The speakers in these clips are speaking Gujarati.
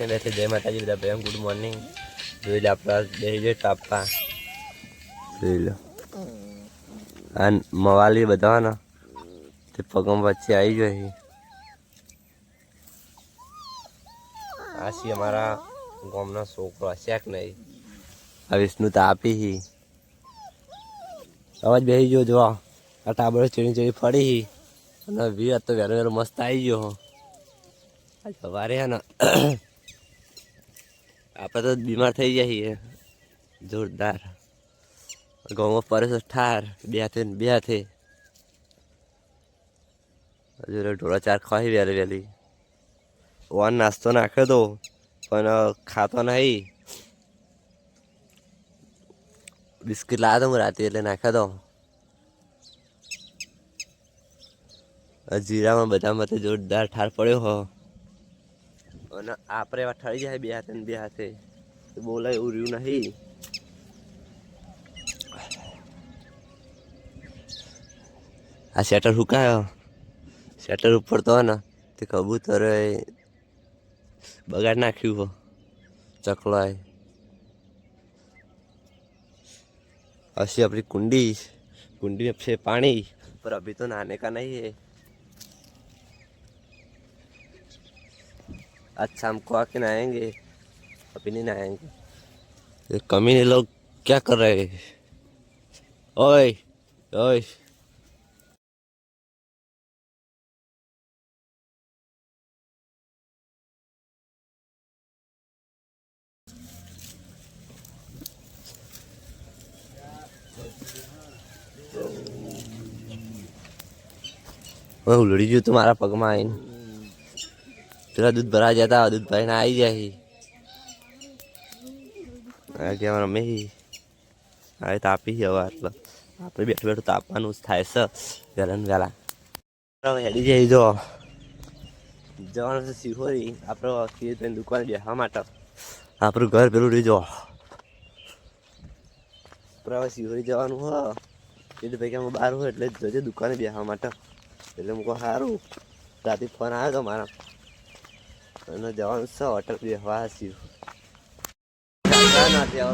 એટલે જય માતાજી બધા ભાઈ ગુડ મોર્નિંગ જોઈ લે આપણા બે જે તાપા. જોઈ લો. આ મવાલી બધા ને તે પગમ વચ્ચે આવી જાય આ છે અમારા ગામનો છોકરો હશે કે નહીં? આ વિષ્ણુ તાપી હી અવાજ બેસી ગયો જો આ. ટાબડો ચીણી ચીણી ફરી હી અને વી તો વેરો વેરો મસ્ત આવી ગયો. સવારે હે ને આપણે તો બીમાર થઈ જઈએ જોરદાર. ગામમાં પરેશ ઠાર બે હાથે બે હાથે. હજુ ઢોળા ચાર ખવાય વહેલી વહેલી. વાન નાસ્તો નાખ્યો તો, પણ ખાતો નહીં. બિસ્કિટ લાવ્યો હું રાતે એટલે નાખ્યો તો. જીરામાં બધા મતે જોરદાર ઠાર પડ્યો હો. અને આપણે એવા ઠરી જાય બે હાથે બે હાથે. બોલાય એવું રહ્યું નહીં. આ શેટર હુકાયો શેટર ઉપર તો ને તે કબૂતરે બગાડ નાખ્યું ચકલાય. હશે આપણી કુંડી. કુંડી છે પાણી પર અભી તો નાને કા નહીં नहीं है आज शाम को आके नहाएंगे अभी नहीं नहाएंगे ये कमीने लोग क्या कर रहे हैं ओए ओए હવે ઉલડી ગયું તું મારા પગમાં આવીને પેલા દૂધ ભરા જતા દૂધ ભરીને આવી જાય. આ કે અમારા મેં હવે તાપી હવે આટલો આપણે બેઠું બેઠું તાપવાનું જ થાય છે વહેલા ને વહેલા હેડી જાય જો. જવાનું છે સિહોરી આપણો ખીર દુકાને બેસવા માટે. આપણું ઘર પેલું રહી જો. આપણે હવે સિહોરી જવાનું હો. એ તો ભાઈ બહાર હોય એટલે જજે દુકાને બેસવા માટે. એટલે મૂકો સારું. રાતે ફોન આવ્યો હતો મારા. અને જવાનું છે હોટલ બેસવા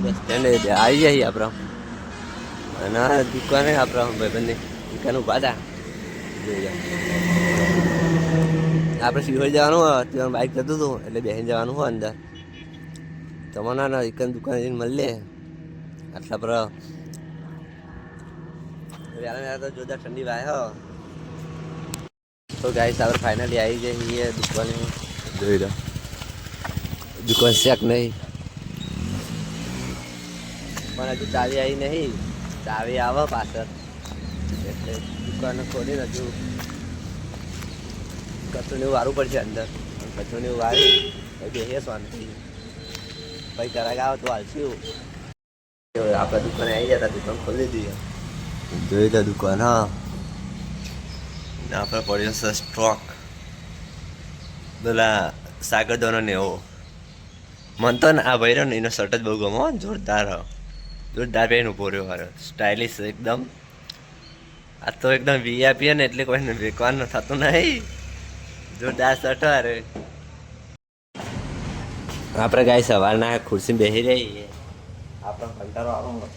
બસ સ્ટેન્ડે આવી જાય આપણે. અને દુકાને આપણા ભાઈબંધની દુકાન ઊભા હતા જોઈએ આપણે શિહોર જવાનું હોય, ત્યાં બાઇક જતું હતું, એટલે બેસીને જવાનું હોય અંદર. તમારા એક દુકાન જઈને મળીએ આટલા પર વહેલા તો જોરદાર ઠંડી વાય હો. તો ગાઈસ આપણે ફાઇનલી આવી જઈએ દુકાને જોઈ લો દુકાન શેક નહીં પણ હજુ ચાવી આવી નહીં ચાવી આવે પાછળ એટલે દુકાન ખોલી હજુ કચરું વારવું પડશે અંદર કચરું વારી બેસીએ શાંતિ પછી કરાક આવે તો હાલશું આપણે દુકાને આવી જતા દુકાન ખોલી દઈએ જોઈ લો દુકાન હા આપણે પડ્યો છે સ્ટ્રોક પેલા સાગરદોનો ને એવો. મન તો ને આ ભાઈ ને એનો શર્ટ જ બહુ ગમો જોરદાર હો. જોરદાર પહેરીને ઊભો રહ્યો હારો. સ્ટાઇલિશ એકદમ. આ તો એકદમ વીઆઈપી ને એટલે કોઈને વેકવાનું થતું નહીં. જોરદાર શર્ટ હારે. આપણે ગાય સવારના ખુરશી બેસી રહી આપણો કંટાળો આવો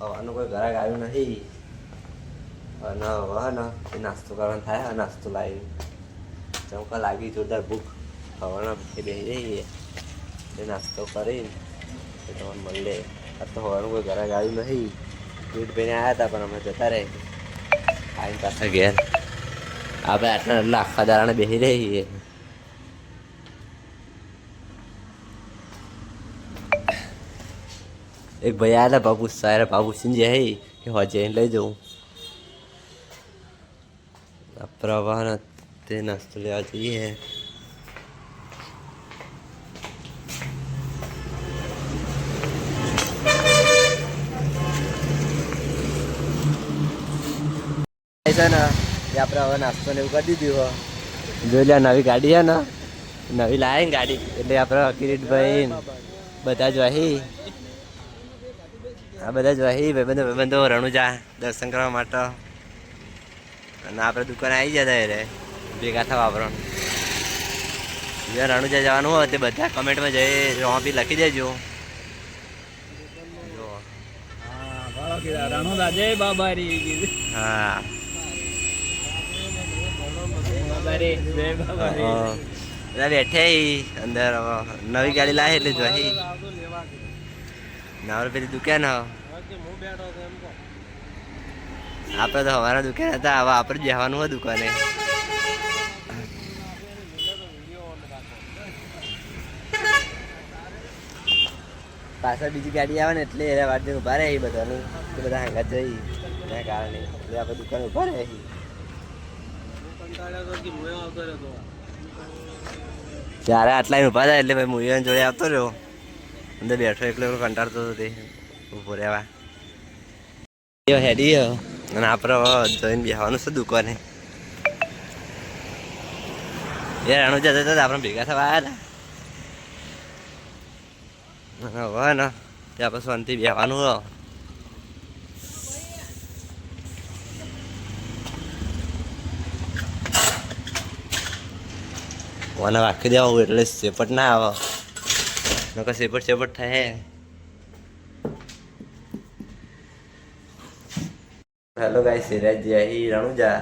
હવાનું કોઈ ઘરાક આવ્યું નહીં. અને હવે નાસ્તો કરવાનું થાય નાસ્તો લાવી. ચમકા લાગી જોરદાર ભૂખ. હવાના ભૂખે બેસી જઈએ એ નાસ્તો કરીને તમને મળે આ તો હવાનું કોઈ ઘરે આવ્યું નહીં. પેટ પીને આવ્યા હતા, પણ અમે જતા રહે. આવીને પાછા ઘેર. આપણે આટલા આટલા આખા દાડાને બેસી રહીએ. એક ભાઈ આવ્યા હતા ભાવ પૂછતા અરે ભાવ હે કે હોજે લઈ જવું પ્રવાહ તે નાસ્તો લેવા જઈએ છે ને એ આપણે હવે નાસ્તો ને એવું કરી દીધું જોઈ લે નવી ગાડી છે ને. નવી લાવે ને ગાડી. એટલે આપણે કિરીટભાઈ બધા જ વહી. આ બધા જ વહી ભાઈબંધો ભાઈબંધો રણુજા દર્શન કરવા માટે. અને આપણે દુકાન આવી જતા રે ભેગા થવા પણ જ્યાં રણુજા જવાનું હોય તે બધા કમેન્ટમાં જઈ રોપી લખી દેજો. રણુદા જય બાબારી હા. બેઠે અંદર નવી ગાડી લાવે એટલે જોઈ નવર પેલી દુકાન હ. આપણે તો અમારા દુકાન હતા હવે આપણે જવાનું હોય દુકાને. પાછળ બીજી ગાડી આવે ને એટલે એના વાટે ઊભા રહે બધાનું એ બધા હાંગા જઈ એના કારણે એટલે આપણે દુકાન ઊભા રહે ત્યારે આટલા ઊભા થાય એટલે ભાઈ મુયન જોડે આવતો રહ્યો. અંદર બેઠો એકલો એકલો કંટાળતો હતો તે. ઊભો રહેવા. હેડી અને આપણે જઈને બેહવાનું છે દુકાને. એ રાણુ જતા આપણે ભેગા થવા આવ્યા હતા. હવે ને ત્યાં પછી શાંતિ બેસવાનું હોય મને વાંકી દેવા એટલે સેપટ ના આવે નકર સેપટ સેપટ થાય હેલો ગાઈ સિરાજ જઈ રણુજા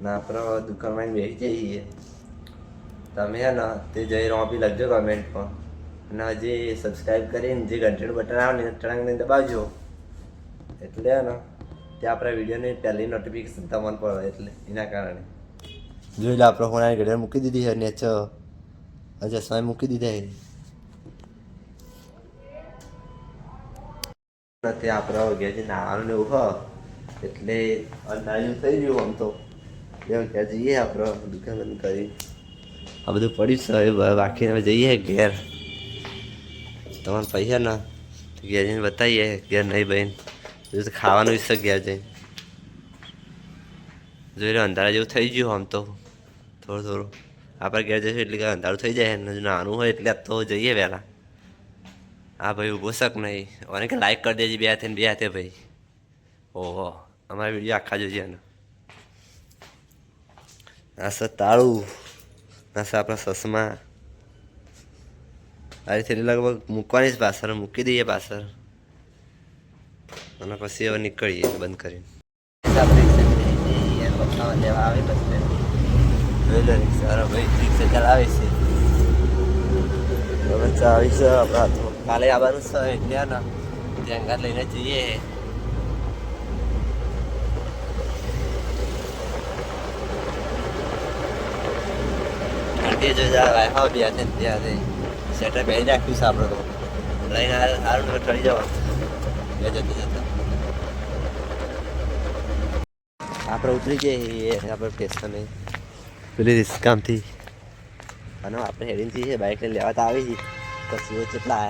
ના આપણે દુકાનમાં બેસી જઈએ તમે હે ને તે જઈ રોપી લખજો કમેન્ટમાં અને જે સબસ્ક્રાઈબ કરીને જે ઘંટેડ બટન આવે ને ટણાંગને દબાવજો. એટલે ને તે આપણા વિડીયોની પહેલી નોટિફિકેશન તમને પડે એટલે એના કારણે. જોઈ લે, આપણે ફોન ઘડિયાળ મૂકી દીધી છે નેચર હજાર સ્વાય મૂકી દીધા છે. નથી આપણે ઘેરથી છે નાવાનું એવું હોય એટલે અંધારિયું થઈ ગયું આમ તો. એ ત્યાં જઈએ આપણે, દુકાન બંધ કરી. આ બધું પડ્યું છે, હવે બાકી હવે જઈએ ઘેર. તમારે પૈસા ના તો ઘેર જઈને બતાવીએ, ઘેર નહીં બહેન ખાવાનું ઈચ્છે ઘેર જઈને. જોઈ લો, અંધારા જેવું થઈ ગયું આમ તો. થોડું થોડું. આપણે ઘેર જઈશું એટલે અંધારું થઈ જાય. ને નાનું હોય એટલે તો જઈએ વહેલા. હા ભાઈ, ઊભો શક નહીં. અને કે લાઈક કરી દેજે બે હાથે બે હાથે ભાઈ. ઓહો, અમારા વીડિયો આખા જોજે એનો. છે તાળું. છે આપણા સસમા. આ થયેલી લગભગ મૂકવાની જ પાછળ મૂકી દઈએ પાછળ અને પછી હવે નીકળીએ બંધ કરીને જોઈ કાલે આવવાનું છે એટલે ત્યાં લઈને જઈએ આંટી જો જાય હા બે બે હાથે સેટર પહેરી રાખ્યું છે આપણે તો. લઈને સારું ચડી જવાનું. બે જતા જતા. આપણે ઉતરી જઈએ આપણે સ્ટેશને. પેલી રિસ્કામથી. અને આપણે હેડીને જઈએ બાઇકને લેવા તો આવી કશું કેટલા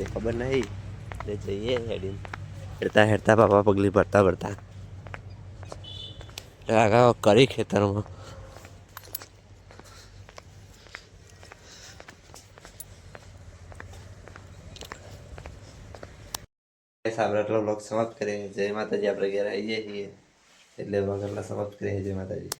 એ ખબર નહીં. એટલે જઈએ હેડીને. હેડતા હેડતા પાપા પગલી ભરતા ભરતા આગળ કરી ખેતરમાં. આપણે એટલો બ્લોગ સમાપ્ત કરીએ. જય માતાજી. આપણે ઘેર આવીએ છીએ. એટલે બ્લોગ એટલા સમાપ્ત કરીએ. જય માતાજી.